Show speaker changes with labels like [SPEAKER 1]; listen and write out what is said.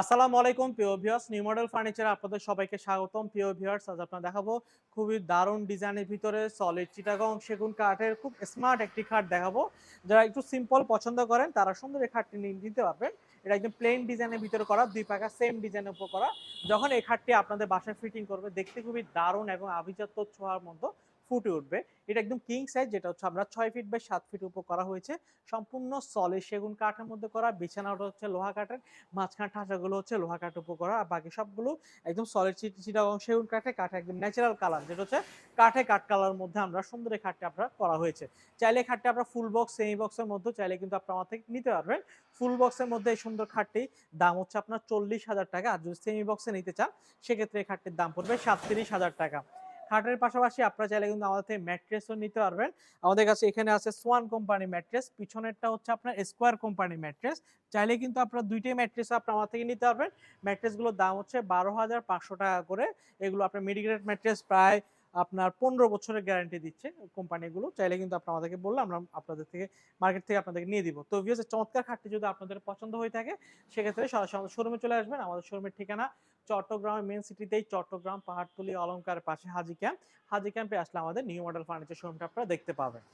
[SPEAKER 1] আসসালামু আলাইকুম, প্রিয় ভিউয়ার্স নিউ মডেল ফার্নিচার আপনাদের সবাইকে স্বাগতম। প্রিয় ভিউয়ার্স আজ আপনার দেখাবো খুবই দারুণ ডিজাইনের ভিতরে সলিড চিটাগং সেগুন কাঠের খুব স্মার্ট একটি খাট দেখাবো। যারা একটু সিম্পল পছন্দ করেন, তারা সুন্দর এই খাটটি নিতে পারবেন। এটা একদম প্লেন ডিজাইনের ভিতরে করা, দুই পাকা সেম ডিজাইনের উপর করা। যখন এই খাটটি আপনাদের বাসায় ফিটিং করবে, দেখতে খুবই দারুণ এবং আভিজাত্য ছোঁয়ার মতো। ফুটে উঠবে। এটা একদম কিং সাইজ যেটা হচ্ছে আমরা ছয় ফিট বাই সাত ফিট উপর করা হয়েছে। সম্পূর্ণ সলিড সেগুন কাঠের মধ্যে করা বিছানাটা হচ্ছে লোহা কাঠের, মাঝখান ঠাঁচাগুলো হচ্ছে লোহা কাঠ উপর করা, আর বাকি সবগুলো একদম সলিড চিটাগং সেগুন কাঠে কাঠে একদম ন্যাচারাল কালার যেটা হচ্ছে কাঠে কাঠ কালার মধ্যে আমরা সুন্দর এই খাটটা আপনার করা হয়েছে। চাইলে খাটটা আপনার ফুল বক্স সেমি বক্সের মধ্যে চাইলে কিন্তু আপনার আমার থেকে নিতে পারবেন। ফুল বক্সের মধ্যে এই সুন্দর খাটটি দাম হচ্ছে আপনার চল্লিশ হাজার টাকা, আর যদি সেমি বক্সে নিতে চান, সেক্ষেত্রে এই খাটটির দাম পড়বে সাতত্রিশ হাজার টাকা। খাটের পাশাপাশি আপনারা চাইলে কিন্তু আমাদের থেকে ম্যাট্রেসও নিতে পারবেন। আমাদের কাছে এখানে আছে সোয়ান কোম্পানি ম্যাট্রেস, পিছনেরটা হচ্ছে আপনার স্কোয়ার কোম্পানি ম্যাট্রেস। চাইলে কিন্তু আপনারা দুইটাই ম্যাট্রেস আপনার আমার থেকে নিতে পারবেন। ম্যাট্রেসগুলোর দাম হচ্ছে বারো হাজার পাঁচশো টাকা করে। এগুলো আপনার মেডিগ্রেড ম্যাট্রেস প্রায় আপনার পনেরো বছরের গ্যারান্টি দিচ্ছে কোম্পানিগুলো। চাইলে কিন্তু আপনার আমাদেরকে বললে আমরা আপনাদের থেকে মার্কেট থেকে আপনাদেরকে নিয়ে দিব। তো ভিউস চমৎকার খাটটি যদি আপনাদের পছন্দ হয়ে থাকে, সেক্ষেত্রে সরাসরি আমাদের শোরুমে চলে আসবেন। আমাদের শোরুমের ঠিকানা চট্টগ্রামের মেন সিটিতেই চট্টগ্রাম পাহাড়তলি অলঙ্কার পাশে হাজি ক্যাম্প হাজি ক্যাম্পে আসলে আমাদের নিউ মডেল ফার্নিচার শোরুমটা আপনারা দেখতে পাবেন।